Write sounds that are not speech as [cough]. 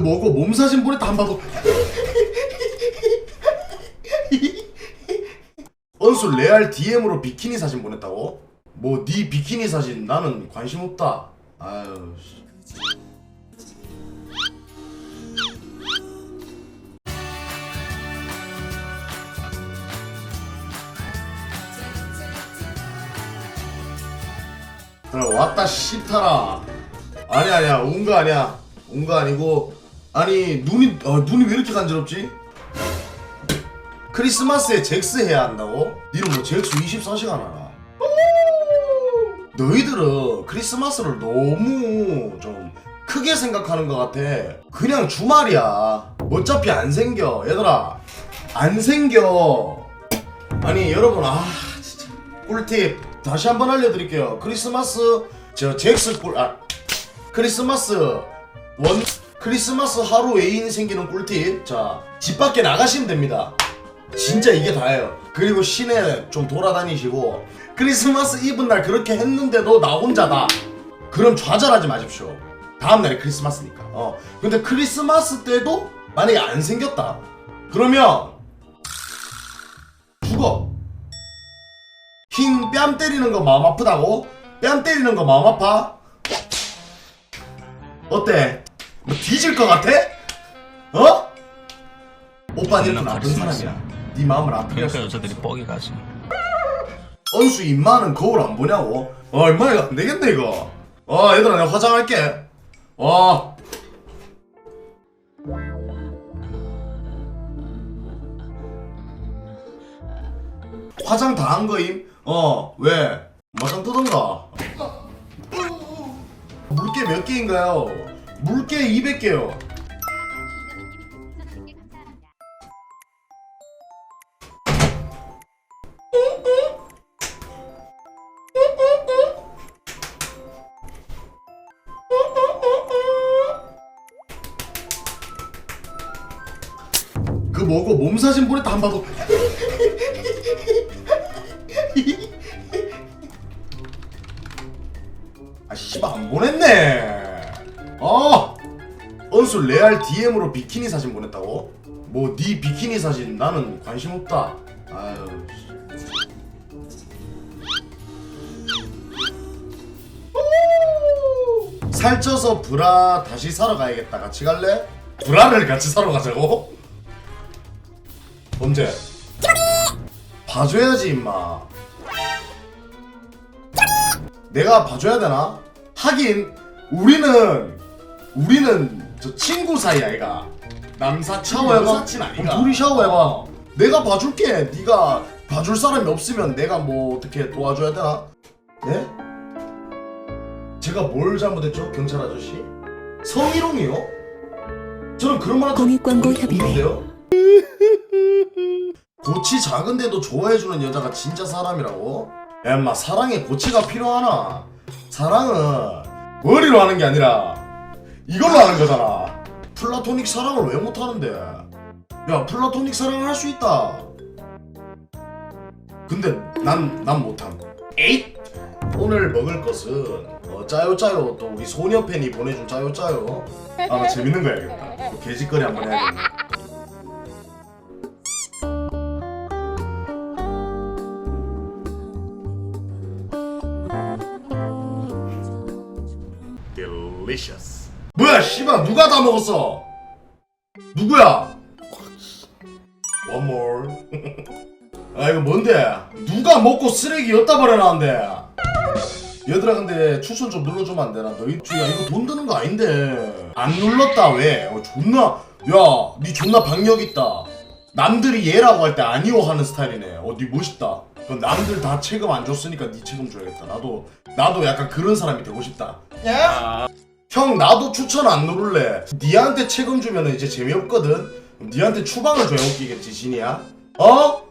뭐고 몸 사진 보냈다 한 봐도 언수 레알 DM으로 비키니 사진 보냈다고? 뭐 네 비키니 사진 나는 관심 없다. 아유. 씨. 그래 왔다 씹타라. 아니 아니야 온 거 아니야 온 거 아니고 아니 눈이 어, 눈이 왜 이렇게 간지럽지? 크리스마스에 잭스 해야 한다고? 니는 뭐 잭스 24시간 하나? 너희들은 크리스마스를 너무 좀 크게 생각하는 것 같아. 그냥 주말이야. 어차피 안 생겨. 얘들아, 안 생겨. 아니, 여러분, 아, 진짜. 꿀팁. 다시 한번 알려드릴게요. 크리스마스, 저, 잭스 꿀, 아, 크리스마스, 원, 크리스마스 하루 애인 생기는 꿀팁. 자, 집 밖에 나가시면 됩니다. 진짜 이게 다예요. 그리고 시내 좀 돌아다니시고 크리스마스 이브 날 그렇게 했는데도 나 혼자다. 그럼 좌절하지 마십시오. 다음 날이 크리스마스니까. 어. 근데 크리스마스 때도 만약에 안 생겼다. 그러면 죽어. 흰 뺨 때리는 거 마음 아프다고? 뺨 때리는 거 마음 아파? 어때? 뭐 뒤질 것 같아? 어? 오빠 니는 나쁜 사람이야. 네 마음을 아프게 그러니까. 여자들이 뻑이 가지. 언수 입마는 거울 안 보냐고? 어 임마 이거 안 되겠네 이거 어 얘들아 내가 화장할게 어 화장 다 한 거임? 어 왜? 마장 뜨던가 물개 몇 개인가요? 물개 200개요. 그 뭐고 몸 사진 보냈다 한 봐도. [laughs] 아 씨발 안 보냈네 어 언수 레알 DM으로 비키니 사진 보냈다고? 뭐 네 비키니 사진 나는 관심 없다 아유 씨. 살쪄서 브라 다시 사러 가야겠다 같이 갈래? 브라를 같이 사러 가자고? 언제? 봐줘야지 임마 내가 봐줘야 되나? 하긴 우리는 우리는 저 친구 사이 아이가 남사친 샤워해봐. 여사친 아니가 둘이 샤워해봐. 내가 봐줄게 네가 봐줄 사람이 없으면 내가 뭐 어떻게 도와줘야 되나? 네? 제가 뭘 잘못했죠 경찰 아저씨? 성희롱이요? 저는 그런 말 공익 광고 협의회. 없는데요? [laughs] 고치 작은데도 좋아해주는 여자가 진짜 사람이라고? 야 인마 사랑에 고치가 필요하나? 사랑은 머리로 하는 게 아니라 이걸로 하는 거잖아. 플라토닉 사랑을 왜 못하는데? 야 플라토닉 사랑을 할 수 있다. 근데 난 난 못함. 에잇! 오늘 먹을 것은 어, 짜요 짜요. 또 우리 소녀 팬이 보내준 짜요 짜요. 아마 재밌는 거 해야겠다. 또 개짓거리 한번 해야겠네. Delicious. 씨발 누가 다 먹었어? 누구야? One more. [laughs] 아 이거 뭔데? 누가 먹고 쓰레기 엿다 버려놨는데? 얘들아 근데 추천 좀 눌러주면 안 되나? 너희 야 이거 돈 드는 거 아닌데 안 눌렀다 왜? 어, 존나 야니 존나 박력 있다. 남들이 얘라고 할 때 아니오 하는 스타일이네. 어니 멋있다. 그럼 남들 다 책임 안 줬으니까 니 책임 줘야겠다. 나도 나도 약간 그런 사람이 되고 싶다. 형 나도 추천 안 누를래. 니한테 책임 주면 이제 재미없거든. 니한테 추방을 줘야 웃기겠지 진이야. 어?